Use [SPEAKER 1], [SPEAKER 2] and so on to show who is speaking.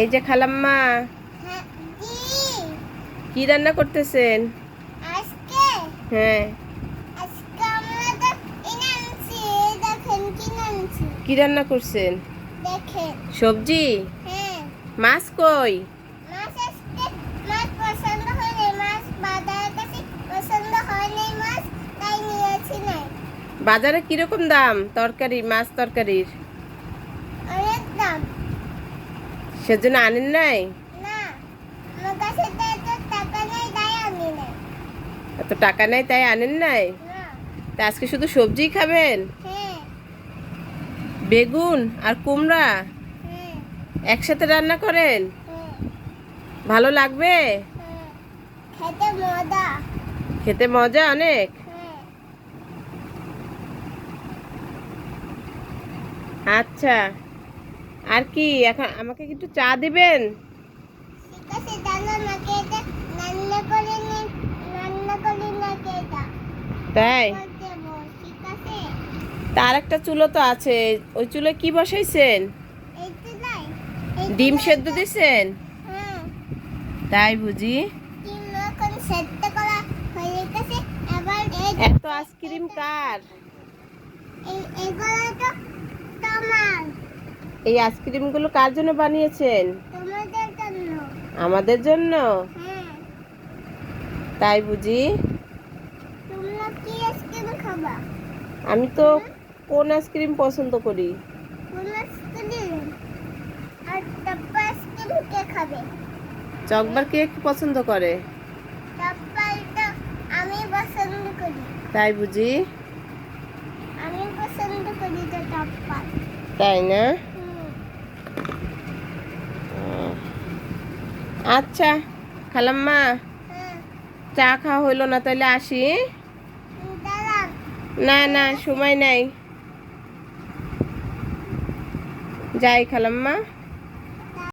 [SPEAKER 1] এই যে খালাম্মা কি রান্না করতেছেন? হ্যাঁ।
[SPEAKER 2] কি
[SPEAKER 1] রান্না করছেন? সবজি?
[SPEAKER 2] হ্যাঁ।
[SPEAKER 1] মাছ কই? বাজারে কীরকম দাম? তরকারি মাছ তরকারির?
[SPEAKER 2] অনেক দাম।
[SPEAKER 1] সেজন্য আনেন নাই?
[SPEAKER 2] এত টাকা নেই তাই
[SPEAKER 1] আনেন নাই? তা আজকে শুধু সবজি খাবেন?
[SPEAKER 2] হ্যাঁ।
[SPEAKER 1] বেগুন আর কুমড়া
[SPEAKER 2] হ্যাঁ।
[SPEAKER 1] একসাথে রান্না করেন?
[SPEAKER 2] হ্যাঁ।
[SPEAKER 1] ভালো লাগবে?
[SPEAKER 2] খেতে মজা।
[SPEAKER 1] অনেক? আচ্ছা। আর কি এখন আমাকে কি একটু চা দিবেন? তাই? তার একটা চুলো তো আছে ওই চুলো কি বসাইছেন? ডিম সেদ্ধ দিছেন?
[SPEAKER 2] হ্যাঁ।
[SPEAKER 1] তাই বুঝি। এত আইসক্রিম কার
[SPEAKER 2] এই- এগুলো তো তোমার
[SPEAKER 1] এই আইসক্রিমগুলো কার জন্য বানিয়েছেন? আমাদের জন্য? তাই বুঝি?
[SPEAKER 2] তোমরা কি আইসক্রিম খাবা
[SPEAKER 1] আমি তো কোন আইসক্রিম পছন্দ করি?
[SPEAKER 2] আর টাপ্পা আইসক্রিম কে খাবে
[SPEAKER 1] চকবার কে পছন্দ করে?
[SPEAKER 2] টাপ্পা তো আমি পছন্দ করি
[SPEAKER 1] তাই বুঝি
[SPEAKER 2] আমি পছন্দ করি
[SPEAKER 1] তাই না? আচ্ছা খালাম্মা চা খাওয়া হইল না তাহলে আসি না না সময় নাই। যাই খালাম্মা।